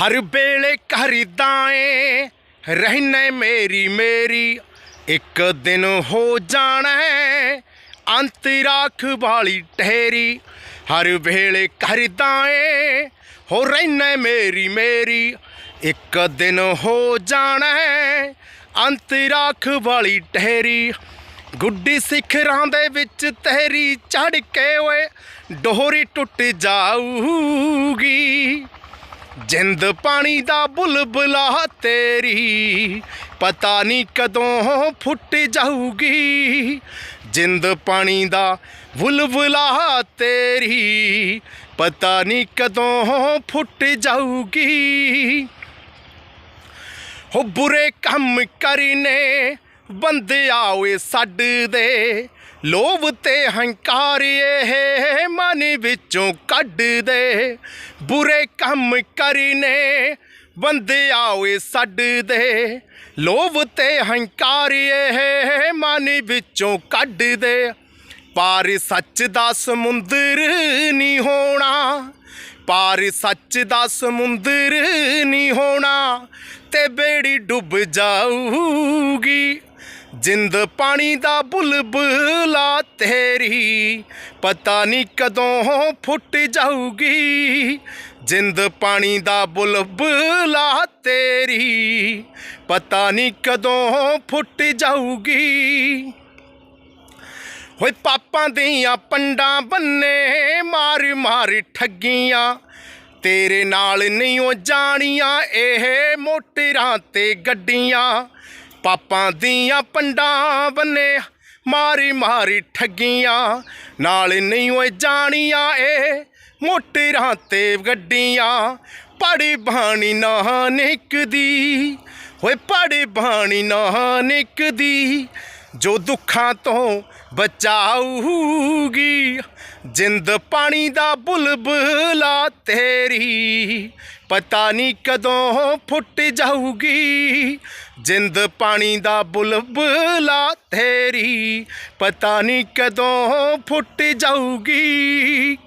ਹਰ ਵੇਲੇ ਕਰਦਾ ਏ ਰਹਿਣਾ ਮੇਰੀ ਮੇਰੀ ਇੱਕ ਦਿਨ ਹੋ ਜਾਣਾ ਏ, ਅੰਤ ਰਾਖ ਵਾਲੀ ਠਹਿਰੀ। ਹਰ ਵੇਲੇ ਕਰਦਾ ਏ ਹੋ ਰਹਿਣਾ ਮੇਰੀ ਮੇਰੀ ਇੱਕ ਦਿਨ ਹੋ ਜਾਣਾ ਏ, ਅੰਤ ਰਾਖ ਵਾਲੀ ਠਹਿਰੀ। ਗੁੱਡੀ ਸਿਖਰਾਂ ਦੇ ਵਿੱਚ ਤਹਿਰੀ ਚੜ ਕੇ ਓਏ ਡੋਹਰੀ ਟੁੱਟ ਜਾਊਗੀ। ਜਿੰਦ ਪਾਣੀ ਦਾ ਬੁਲਬੁਲਾ ਤੇਰੀ। ਪਤਾ ਨਹੀਂ ਕਦੋਂ ਫੁੱਟ ਜਾਊਗੀ। ਜਿੰਦ ਪਾਣੀ ਦਾ ਬੁਲਬੁਲਾ ਤੇਰੀ। ਪਤਾ ਨਹੀਂ ਕਦੋਂ ਫੁੱਟ ਜਾਊਗੀ। ਹੋ ਬੁਰੇ ਕੰਮ ਕਰਨੇ ਬੰਦਿਆ ਓਏ ਛੱਡ ਦੇ। ਲੋਭ ਤੇ ਹੰਕਾਰ ਇਹ ਮਨ ਵਿੱਚੋਂ ਕੱਢ ਦੇ। ਬੁਰੇ ਕੰਮ ਕਰੀਨੇ ਬੰਦਿਆ ਓਏ ਛੱਡ ਦੇ। ਲੋਭ ਤੇ ਹੰਕਾਰ ਇਹ ਮਨ ਵਿੱਚੋਂ ਕੱਢ ਦੇ। ਪਾਰ ਸੱਚ ਦਾ ਸਮੁੰਦਰ ਨਹੀਂ ਹੋਣਾ। ਪਾਰ ਸੱਚ ਦਾ ਸਮੁੰਦਰ ਨਹੀਂ ਹੋਣਾ। ਤੇ ਬੇੜੀ ਡੁੱਬ ਜਾਊਗੀ। ਜਿੰਦ ਪਾਣੀ ਦਾ ਬੁਲਬੁਲਾ ਤੇਰੀ, ਪਤਾ ਨਹੀਂ ਕਦੋਂ ਫੁੱਟ ਜਾਊਗੀ। ਜਿੰਦ ਪਾਣੀ ਦਾ ਬੁਲਬੁਲਾ ਤੇਰੀ, ਪਤਾ ਨਹੀਂ ਕਦੋਂ ਫੁੱਟ ਜਾਊਗੀ। ਹੋਏ ਪਾਪਾਂ ਦੀਆਂ ਪੰਡਾਂ ਬੰਨੇ ਮਾਰ ਮਾਰ ਠੱਗੀਆਂ ਤੇਰੇ ਨਾਲ ਨਹੀਂ ਉਹ ਜਾਣੀਆਂ, ਇਹ ਮੋਟਰਾਂ ਤੇ ਗੱਡੀਆਂ। ਪਾਪਾਂ ਦੀਆਂ ਪੰਡਾਂ ਬੰਨੇ ਮਾਰੀ ਮਾਰੀ ਠੱਗੀਆਂ। ਨਾਲ ਨਹੀਂ ਉਹ ਜਾਣੀਆਂ, ਇਹ ਮੋਟਰਾਂ ਤੇ ਗੱਡੀਆਂ। ਪੜੀ ਬਾਣੀ ਨਾ ਨਿਕਦੀ ਹੋਏ ਪੜੀ ਬਾਣੀ ਨਾ ਨਿਕਦੀ। ਜੋ ਦੁੱਖਾਂ ਤੋਂ ਬਚਾਊਗੀ ਜਿੰਦ ਪਾਣੀ ਦਾ ਬੁਲਬੁਲਾ ਤੇਰੀ। ਪਤਾ ਨਹੀਂ ਕਦੋਂ ਫੁੱਟ ਜਾਊਗੀ। ਜਿੰਦ ਪਾਣੀ ਦਾ ਬੁਲਬੁਲਾ ਤੇਰੀ। ਪਤਾ ਨਹੀਂ ਕਦੋਂ ਫੁੱਟ ਜਾਊਗੀ।